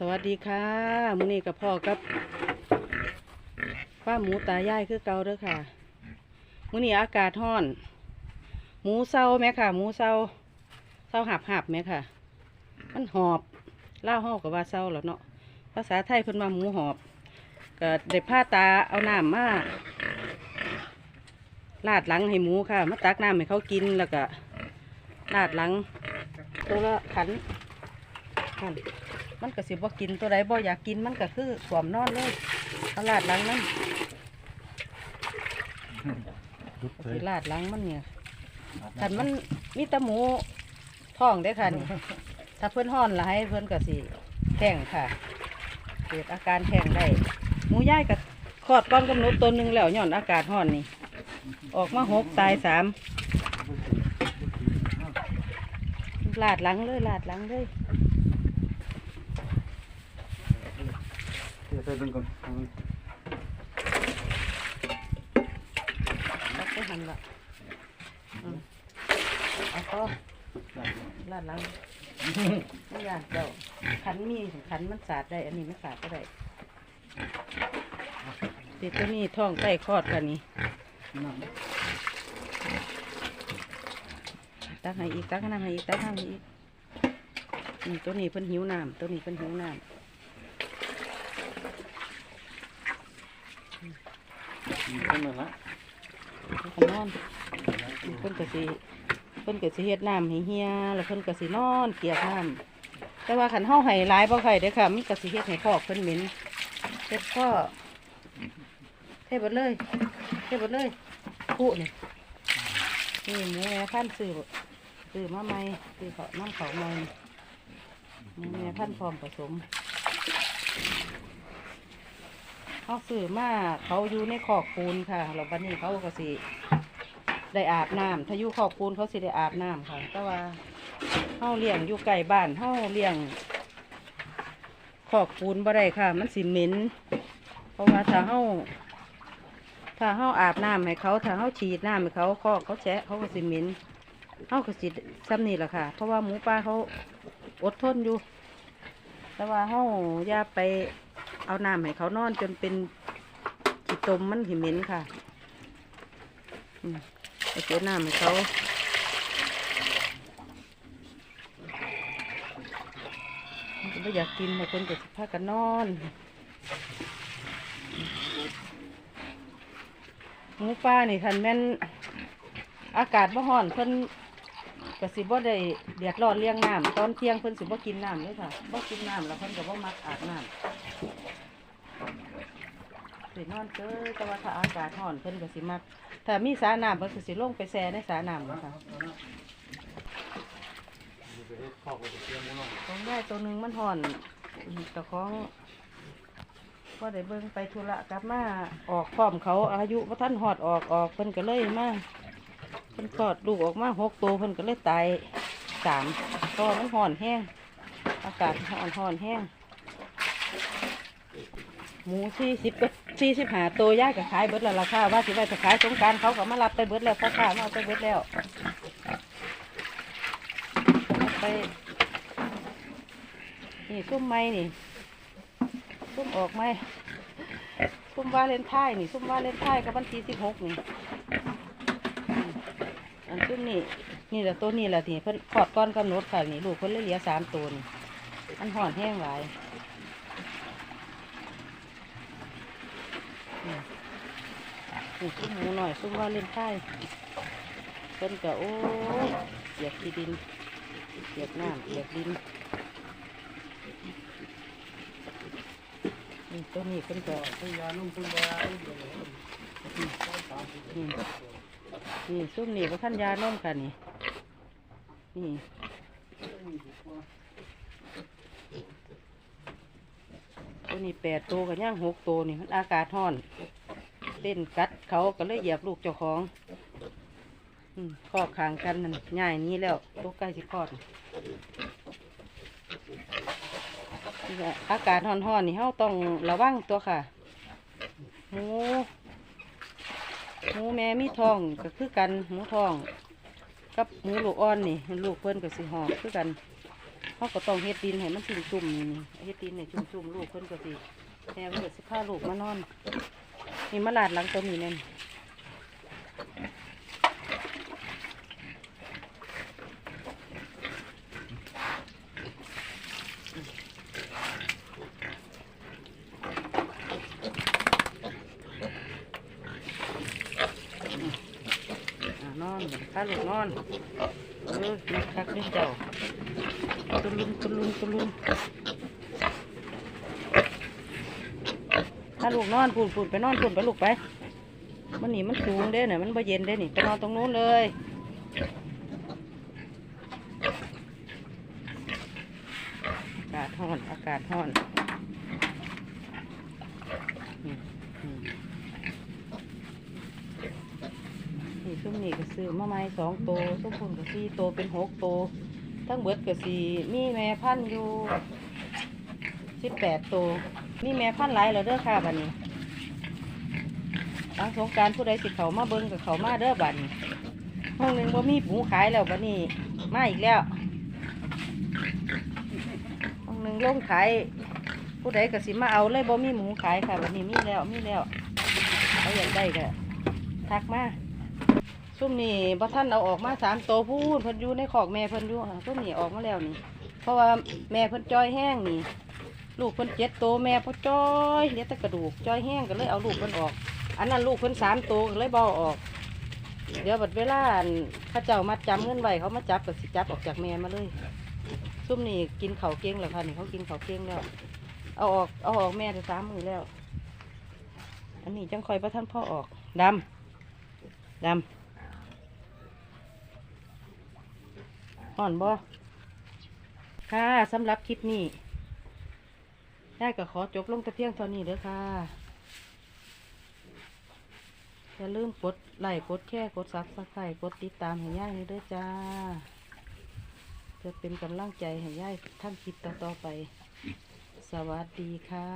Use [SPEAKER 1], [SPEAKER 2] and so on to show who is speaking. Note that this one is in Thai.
[SPEAKER 1] สวัสดีค่ะมื้อนี้กับพ่อกับป้าหมูตายายคือเก่าเด้อค่ะมื้อนี้อากาศร้อน หมูเศร้าไหมค่ะ หมูเศร้าเศร้าหับหับไหมค่ะ มันหอบเล่าห้อกับว่าเศร้าแล้วเนาะภาษาไทยเพิ่นว่าหมูหอบก็ได้ผ้าตาเอาน้ำมาลาดหลังให้หมูค่ะมาตักน้ำให้เขากินแล้วก็ลาดหลังตัวละขันขัน มันก็สิบ่กินตัวใดบ่อยากกินมันก็คือสวมนอนเลยเอาลาดหลังมันสิลาดหลังมันเนี่ยคันมันมีแตะหมูท้องได้อค่ะนี่ถ้าเพื่อนห้อนหลายเพื่อนก็สิแท่งค่ะ เกิดอาการแท่งได้หมูย่ายก็คลอดก้อนกำหนดตัวหนึ่งแล้วย้อนอากาศห้อนนี่ ออกมาหกตายสามลาดหลังเลยลาดหลังเลย
[SPEAKER 2] เดี๋ยวไปเบิ่งก่อน
[SPEAKER 1] ตักไปหันละอืมเอาก็ลาดหลังไม่ยากเจ้าขันมีขันมันสาดได้ อันนี้ไม่สาดก็ได้ติดตัวนี้ท้องใต้คลอดกันนี่ตักให้อีกตักให้น้ำให้อีกตักให้น้ำให้อีกนี่ตัวนี้เพิ่นหิวน้ำตัวนี้เพิ่นหิวน้ำ
[SPEAKER 2] ขึ้นมาละ
[SPEAKER 1] เพิ่นก็นอนเพิ่นก็สิเพิ่นก็สิเฮ็ดน้ำให้เฮียแล้วเพิ่นก็สินอนเกียกน้ำแต่ว่าขันเฮาให้หลายบ่ไข่เด้อค่ะมันก็สิเฮ็ดให้คอกเพิ่นเหม็นเฮ็ดข้อเทหมดเลยเทหมดเลยคู่นี่นี่หมูแม่พันธุ์ซื้อซื้อมาใหม่ซื้อเขาน้ำเขาใหม่หมูแม่พันธุ์พร้อมผสม เขาซื้อมาเขาอยู่ในคอกปูนค่ะแล้วบัดนี้เขาก็สิได้อาบน้ำถ้าอยู่ขอบปูนเขาสิได้อาบน้ำค่ะ แต่ว่าเฮาเลี้ยงอยู่ไกลบ้านเฮาเลี้ยงขอบปูนบ่ได้ค่ะ มันสิเหม็นเพราะว่าถ้าเฮาถ้าเฮาอาบน้ำให้เขาถ้าเฮาฉีดน้ำให้เขาคอกเขาแฉะเขาก็สิเหม็นเฮาก็สิซ้ำนี่แหละค่ะ เพราะว่าหมูป่าเขาอดทนอยู่ แต่ว่าเฮาอย่าไป เอาน้ำให้เขานอนจนเป็นขี้ตมมันสิเหม็นค่ะอืมไปเสียน้ำให้เขาเขาไม่อยากกินบางคนก็สิพากันนอนหมูป่านี่คันแม่นอากาศบ่ร้อนเพิ่น ก็สิบ่ได้เดือดร้อนเลี้ยงน้ำตอนเที่ยงเพิ่นสิบ่กินน้ำเลยค่ะบ่กินน้ำแล้วเพิ่นก็บ่มักอาบน้ำสินอนเจอแต่ว่าถ้าอากาศร้อนเพิ่นก็สิมักถ้ามีสาน้ำเพิ่นก็สิลงไปแช่ในสาน้ำนะคะของได้ตัวหนึ่งมันห่อนแตัวของก็ได้เบิ่งไปธุระกลับมาออกพร้อมเขาอายุว่าท่านหอดออกออกเพิ่นก็เลยมา พิ่นคลอดลูกออกมาหกตัวเพิ่นก็เลยตายสามก็มันห่อนแห้ง อากาศห่อนห่อนแห้ง หมูสี่สิบก็สี่สิบหาตัวย่ายก็ขายเบิดแล้วราคาว่าสิไปจะขายสงการเขาก็มารับไปเบิดแล้วพ่อค้ามาเอาไปเบิดแล้วไปนี่ซุ้มไม้นี่ซุ้มออกไม้ซุ้มวาเลนไทน์นี่ซุ้มวาเลนไทน์กับวันที่สิบหกนี่ ซุ้มนี่นี่แหละตัวนี้แหละที่เพิ่นขอดก้อนกำหนดค่ะนี่ลูกเพิ่นเลยเหลือสามตัวนี่อันห่อนแห้งหลายนี่ซุ้มหมูหน่อยซุ้มว่าเล่นไข่เพิ่นก็โอ้ยเสียกขี้ดินเสียกน้ำเสียกดินนี่ตัวนี้เพิ่นก็
[SPEAKER 2] ตัวยานุ่มตัวยา
[SPEAKER 1] นี่ นี่ซุ้มนี่พระท่านยาน้มค่ะนี่ นี่ตัวนี้แปดตัวกับย่างหกตัวนี่มันอากาศร้อน เต้นกัดเขาก็เลยเหยียบลูกเจ้าของอืมคอขางกันนั่นง่ายนี้แล้วตัวใกล้สิคลอดอากาศร้อนๆนี่เฮาต้องระวังตัวค่ะหมู หมูแม่มีทองก็คือกันหมูทอง กับหมูลูกอ่อนนี่ ลูกเพิ่นก็สิหอบคือกันเขาก็ต้องเฮ็ดดินให้มันจุ่มๆนี่นี่เฮ็ดดินให้จุ่มๆลูกเพิ่นก็สิแม่เพิ่นก็สิพาลูกมานอนนี่มาลาดหลังตัวนี้นั่นอ่าน อนพาลูกนอนเออนี่คักนี่เจ้าตุลุนตุลุนตุลุนถ้าลูกนอนปูนปูนไปนอนปูนไปลูกไป มันนี่มันสูงเด้เนี่ยมันบ่เย็นเด้นี่ไปนอนตรงนู้นเลยอากาศห้อน อากาศห้อนอืมอืม นี่ช่วงนี้ก็ซื้อมาใหม่สองโตวช่วงคนก็สี่โตวเป็นหกโตวทั้งเบิดก็สี่มีแม่พันธุ์อยู่สิบแปดโตวมีแม่พันธุ์หลายแล้วเด้อค่ะบัดนี้ทางสงกรารผู้ใดสิเขามาเบิ้งกับเขามาเด้อบัดนี้ห้องหนึ่งบ่มีหมูขายแล้วบัดนี้มาอีกแล้วห้องหนึ่งลงขายผู้ใดก็สิมาเอาเลยบ่มีหมูขายค่ะบัดนี้มีแล้วมีแล้วเขาอยากได้ก็ทักมา ซุ่มนี่บ่ท่านเอาออกมาสามโตวพูดเพิ่นอยู่ในขอกแม่เพิ่นอยู่อะซุ่มนี่ออกมาแล้วนี่ เพราะว่าแม่เพิ่นจ้อยแห้งนี่ ลูกเพิ่นเจ็ดโตวแม่เพิ่นจ้อยเหลือแต่กระดูกจ้อยแห้งก็เลยเอาลูกเพิ่นออก อันนั้นลูกเพิ่นสามตัวก็เลยเบาออก เดี๋ยวบัดเวลาอั่นเข้าเจ้ามาจำเงินไว้เขามาจับก็สิจับออกจากแม่มาเลยซุ่มนี่กินเขาวเก่งแล้วค่ะนี่เขากินเขาวเก่งแล้วเอาออกเอาออกแม่จะสามมือแล้ว อันนี้จังคอยประท่านพ่อออกดำดำ ห่อนบ่ค่ะสำหรับคลิปนี้ได้ก็ขอจบลงแต่เพียงเท่านี้เด้อค่ะอย่าลืมกดไลค์กดแชร์กดซับสไครต์กดติดตามให้ย่ายเด้อจ้าเพื่อเป็นกำลังใจให้ย่ายท่านคลิปต่อๆไป สวัสดีค่ะ